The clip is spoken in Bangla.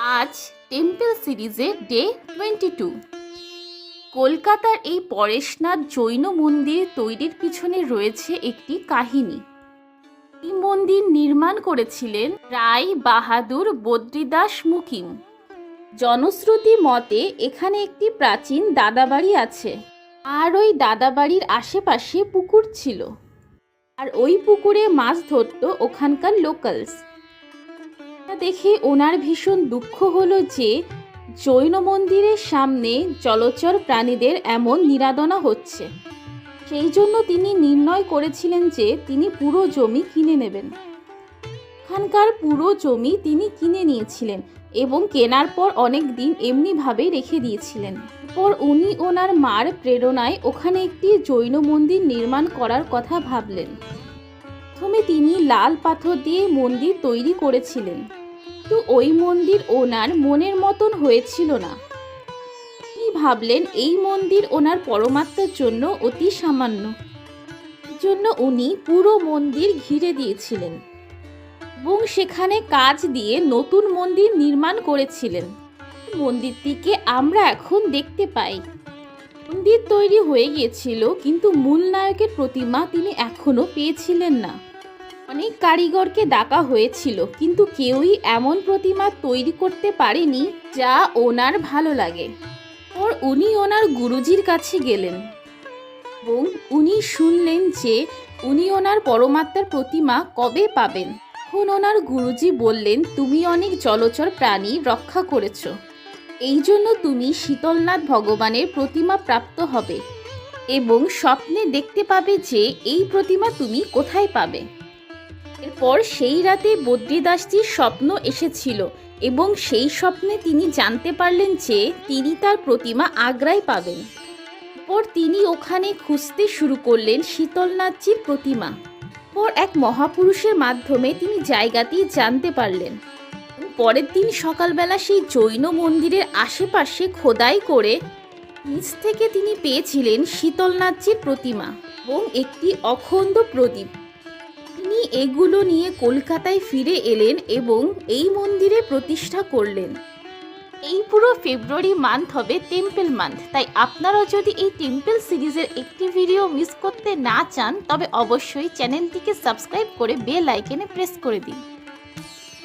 আজ টেম্পল সিরিজের ডে টোয়েন্টি টু। কলকাতার এই পরেশনাথ জৈন মন্দির তৈরির পিছনে রয়েছে একটি কাহিনী। এই মন্দির নির্মাণ করেছিলেন রায় বাহাদুর বদ্রিদাস মুকিম। জনশ্রুতি মতে এখানে একটি প্রাচীন দাদাবাড়ি আছে। আর ওই দাদাবাড়ির আশেপাশে পুকুর ছিল। আর ওই পুকুরে মাছ ধরতো ওখানকার লোকালস এটা দেখে ওনার ভীষণ দুঃখ হলো যে জৈন মন্দিরের সামনে জলচর প্রাণীদের এমন নিরাদনা হচ্ছে। সেই জন্য তিনি নির্ণয় করেছিলেন যে তিনি পুরো জমি কিনে নেবেন। ওখানকার পুরো জমি তিনি কিনে নিয়েছিলেন এবং কেনার পর অনেক দিন এমনিভাবে রেখে দিয়েছিলেন। পর উনি ওনার মার প্রেরণায় ওখানে একটি জৈন মন্দির নির্মাণ করার কথা ভাবলেন। প্রথমে তিনি লাল পাথর দিয়ে মন্দির তৈরি করেছিলেন। কিন্তু ওই মন্দির ওনার মনের মতন হয়েছিল না। তিনি ভাবলেন এই মন্দির ওনার পরমাত্মার জন্য অতি সামান্য। জন্য উনি পুরো মন্দির ঘিরে দিয়েছিলেন এবং সেখানে কাজ দিয়ে নতুন মন্দির নির্মাণ করেছিলেন। মন্দিরটিকে আমরা এখন দেখতে পাই। মন্দির তৈরি হয়ে গিয়েছিল কিন্তু মূল নায়কের প্রতিমা তিনি এখনও পেয়েছিলেন না। অনেক কারিগরকে ডাকা হয়েছিল, কিন্তু কেউই এমন প্রতিমা তৈরি করতে পারেনি যা ওনার ভালো লাগে। ওর উনি ওনার গুরুজির কাছে গেলেন। এবং উনি শুনলেন যে উনি ওনার পরমাত্মার প্রতিমা কবে পাবেন। তখন ওনার গুরুজি বললেন, তুমি অনেক জলচর প্রাণী রক্ষা করেছ। এই জন্য তুমি শীতলনাথ ভগবানের প্রতিমা প্রাপ্ত হবে এবং স্বপ্নে দেখতে পাবে যে এই প্রতিমা তুমি কোথায় পাবে। এরপর সেই রাতে বদ্রীদাসজির স্বপ্ন এসেছিল এবং সেই স্বপ্নে তিনি জানতে পারলেন যে তিনি তার প্রতিমা আগ্রায় পাবেন। পর তিনি ওখানে খুঁজতে শুরু করলেন শীতলনাথজির প্রতিমা। পর এক মহাপুরুষের মাধ্যমে তিনি জায়গাটি জানতে পারলেন। পরের দিন সকালবেলা সেই জৈন মন্দিরের আশেপাশে খোদাই করে নিচ থেকে তিনি পেয়েছিলেন শীতলনাথজির প্রতিমা এবং একটি অখণ্ড প্রদীপ। এগুলো নিয়ে কলকাতায় ফিরে এলেন এবং এই মন্দিরে প্রতিষ্ঠা করলেন। এই পুরো ফেব্রুয়ারি মান্থ হবে টেম্পেল মান্থ তাই আপনারা যদি এই টেম্পেল সিরিজের একটি ভিডিও মিস করতে না চান, তবে অবশ্যই চ্যানেলটিকে সাবস্ক্রাইব করে বেল আইকনে প্রেস করে দিন।